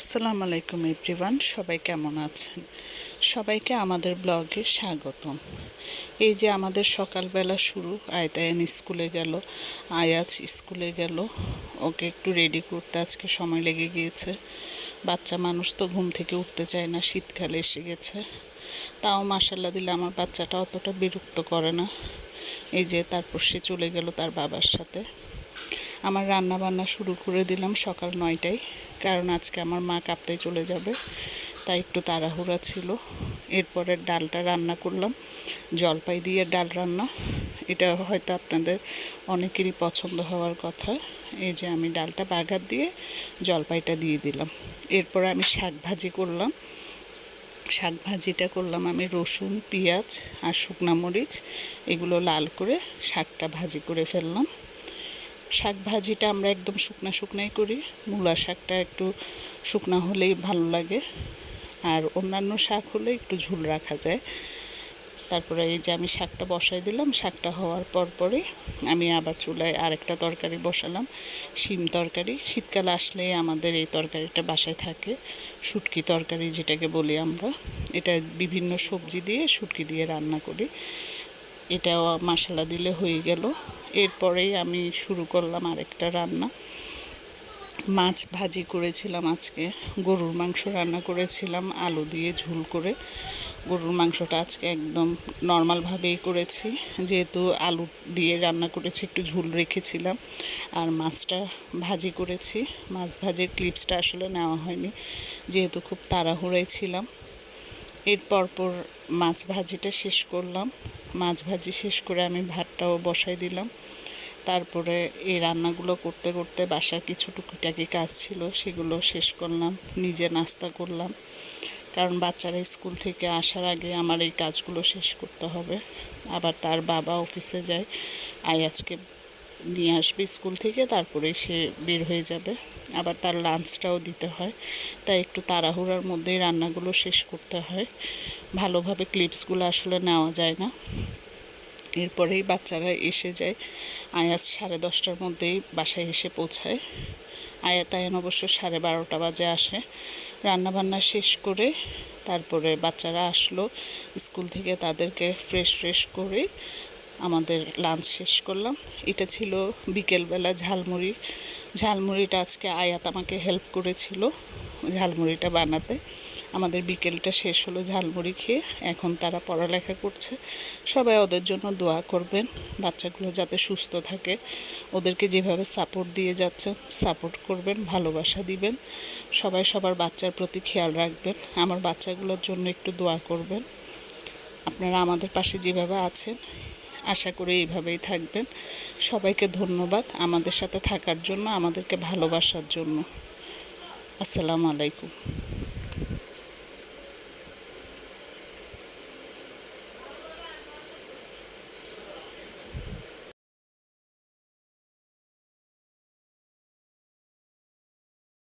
আসসালামু আলাইকুম এভরিওয়ান, সবাই কেমন আছেন? সবাইকে আমাদের ব্লগে স্বাগতম। এই যে আমাদের সকালবেলা শুরু, আয়তায়ন স্কুলে গেল, আয়াজ স্কুলে গেল, ওকে একটু রেডি করতে আজকে সময় লেগে গিয়েছে। বাচ্চা মানুষ তো ঘুম থেকে উঠতে চায় না, শীতকালে এসে গেছে। তাও মাসাল্লা দিলে আমার বাচ্চাটা অতটা বিরক্ত করে না। এই যে তারপর সে চলে গেল তার বাবার সাথে। আমার রান্না বান্না শুরু করে দিলাম সকাল নয়টায়। কারণ আজকে আমার মা কাঁপতে চলে যাবে, তাই একটু তাড়াহুড়া ছিল। এরপরে ডালটা রান্না করলাম জলপাই দিয়ে ডাল রান্না। এটা হয়তো আপনাদের অনেকেরই পছন্দ হওয়ার কথা, এই যে আমি ডালটা বাগার দিয়ে জলপাইটা দিয়ে দিলাম। এরপর আমি শাক ভাজি করলাম। শাক ভাজিটা করলাম আমি রসুন, পেঁয়াজ আর শুকনা মরিচ, এগুলো লাল করে শাকটা ভাজি করে ফেললাম। শাক ভাজিটা আমরা একদম শুকনা শুকনাই করি। মূলা শাকটা একটু শুকনা হলেই ভালো লাগে। আর অন্যান্য শাক হলে একটু ঝুল রাখা যায়। তারপরে এই যে আমি শাকটা বসাই দিলাম, শাকটা হওয়ার পর পরে আমি আবার চুলায় আরেকটা তরকারি বসালাম, শিম তরকারি। শীতকাল আসলে আমাদের এই তরকারিটা বাসায় থাকে, শুটকি তরকারি যেটাকে বলি আমরা। এটা বিভিন্ন সবজি দিয়ে শুটকি দিয়ে রান্না করি। এটাও মশলা দিলে হয়ে গেল। এরপরেই আমি শুরু করলাম আরেকটা রান্না। মাছ ভাজি করেছিলাম আজকে। গরুর মাংস রান্না করেছিলাম, আলু দিয়ে ঝুল করে। গরুর মাংসটা আজকে একদম নর্মালভাবেই করেছি। যেহেতু আলু দিয়ে রান্না করেছি, একটু ঝুল রেখেছিলাম। আর মাছটা ভাজি করেছি। মাছ ভাজির ক্লিপসটা আসলে নেওয়া হয়নি। যেহেতু খুব তাড়াহুড়াই ছিলাম। এর পরপর মাছ ভাজিটা শেষ করলাম। মাছ ভাজি শেষ করে আমি ভাতটাও বসাই দিলাম। তারপরে এই রান্নাগুলো করতে করতে বাসার কিছু টুকিটাকি কাজ ছিল, সেগুলো শেষ করলাম, নিজে নাস্তা করলাম। কারণ বাচ্চারা স্কুল থেকে আসার আগে আমার এই কাজগুলো শেষ করতে হবে। আবার তার বাবা অফিসে যায়, আই আজকে নিয়ে আসবে স্কুল থেকে, তারপরে সে বের হয়ে যাবে। আবার তার লাঞ্চটাও দিতে হয়। তাই একটু তাড়াহুড়ার মধ্যেই রান্নাগুলো শেষ করতে হয়। ভালোভাবে ক্লিপসগুলো আসলে নেওয়া যায় না। এরপরেই বাচ্চারা এসে যায়। আয়াস সাড়ে দশটার মধ্যেই বাসায় এসে পৌঁছায়। আয়াতায়ন অবশ্য সাড়ে বারোটা বাজে আসে। রান্নাবান্না শেষ করে তারপরে বাচ্চারা আসলো স্কুল থেকে তাদেরকে ফ্রেশ ফ্রেশ করে আমাদের লাঞ্চ শেষ করলাম। এটা ছিল বিকেলবেলা ঝালমুড়ি ঝালমুড়িটা আজকে আয়াত আমাকে হেল্প করেছিল ঝালমুড়িটা বানাতে। আমাদের বিকেলটা শেষ হলো ঝালমুড়ি খেয়ে, এখন তারা পড়ালেখা করছে। সবাই ওদের জন্য দোয়া করবেন, বাচ্চাগুলো যাতে সুস্থ থাকে। ওদেরকে যেভাবে সাপোর্ট দিয়ে যাচ্ছেন সাপোর্ট করবেন, ভালোবাসা দিবেন। সবাই সবার বাচ্চার প্রতি খেয়াল রাখবেন। আমার বাচ্চাগুলোর জন্য একটু দোয়া করবেন। আপনারা আমাদের পাশে যেভাবে আছেন আশা করি এইভাবেই থাকবেন। সবাইকে ধন্যবাদ আমাদের সাথে থাকার জন্য, আমাদেরকে ভালোবাসার জন্য। আসসালামু আলাইকুম।